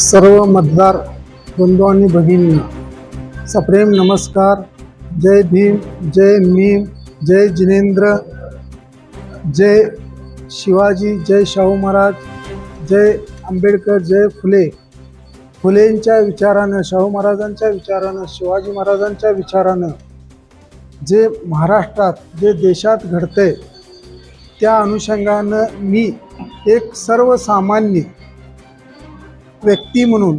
सर्व मतदार बंधू आणि भगिनींना सप्रेम नमस्कार. जय भीम जय मीम जय जिनेंद्र जय शिवाजी जय शाहू महाराज जय आंबेडकर जय फुले. फुलेंच्या विचारानं शाहू महाराजांच्या विचारानं शिवाजी महाराजांच्या विचारानं जे महाराष्ट्रात जे देशात घडतंय त्या अनुषंगानं मी एक सर्वसामान्य व्यक्ती म्हणून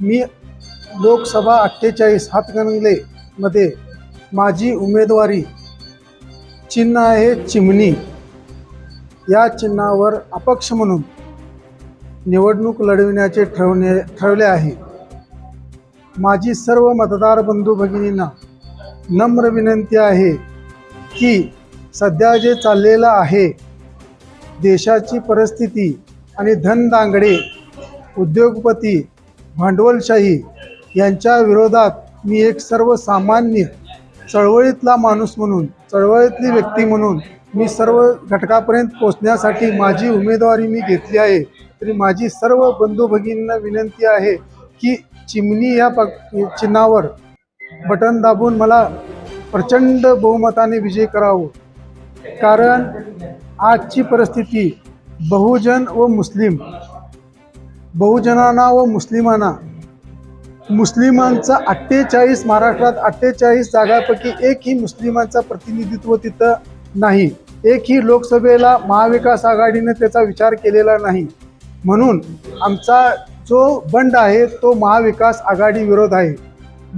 मी लोकसभा अठ्ठेचाळीस हातकणंगलेमध्ये माझी उमेदवारी चिन्ह आहे चिमणी. या चिन्हावर अपक्ष म्हणून निवडणूक लढविण्याचे ठरवणे ठरवले आहे. माझी सर्व मतदार बंधू भगिनींना नम्र विनंती आहे की सध्या जे चाललेलं आहे देशाची परिस्थिती आणि धनदांगडे उद्योगपती भांडवलशाही यांच्या विरोधात मी एक सर्वसामान्य चळवळीतला माणूस म्हणून चळवळीतली व्यक्ती म्हणून मी सर्व घटकापर्यंत पोचण्यासाठी माझी उमेदवारी मी घेतली आहे. तरी माझी सर्व बंधू भगिनींना विनंती आहे की चिमणी या प चिन्हावर बटन दाबून मला प्रचंड बहुमताने विजय करावं. कारण आजची परिस्थिती बहुजन व मुस्लिम बहुजनांना व मुस्लिमांना. मुस्लिमांचा अठ्ठेचाळीस महाराष्ट्रात अठ्ठेचाळीस जागापैकी एकही मुस्लिमांचा प्रतिनिधित्व तिथं नाही. एकही लोकसभेला महाविकास आघाडीने त्याचा विचार केलेला नाही. म्हणून आमचा जो बंड आहे तो महाविकास आघाडी विरोध आहे.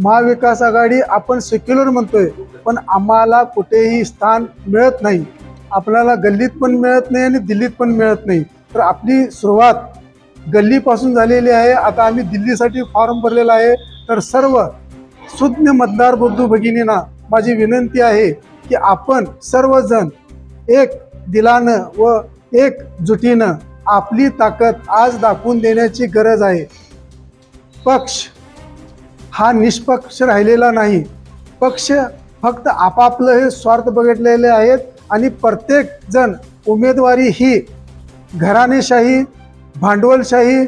महाविकास आघाडी आपण सेक्युलर म्हणतोय पण आम्हाला कुठेही स्थान मिळत नाही. आपल्याला गल्लीत पण मिळत नाही आणि दिल्लीत पण मिळत नाही. तर आपली सुरुवात गल्लीपासून झालेली आहे. आता आम्ही दिल्लीसाठी फॉर्म भरलेला आहे. तर सर्व सुज्ञ मतदार बंधू भगिनींना माझी विनंती आहे की आपण सर्वजण एक दिलानं व एक जुटीनं आपली ताकद आज दाखवून देण्याची गरज आहे. पक्ष हा निष्पक्ष राहिलेला नाही. पक्ष फक्त आपापलं हे स्वार्थ बघितलेले आहेत आणि प्रत्येक जण उमेदवारी ही घराणेशाही भांडवलशाही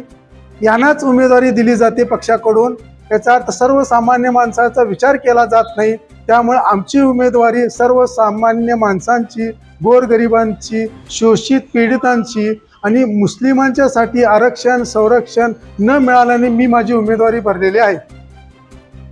यांनाच उमेदवारी दिली जाते पक्षाकडून. याचा अर्थ सर्वसामान्य माणसाचा विचार केला जात नाही. त्यामुळे आमची उमेदवारी सर्वसामान्य माणसांची गोरगरिबांची शोषित पीडितांची आणि मुस्लिमांच्यासाठी आरक्षण संरक्षण न मिळाल्याने मी माझी उमेदवारी भरलेली आहे.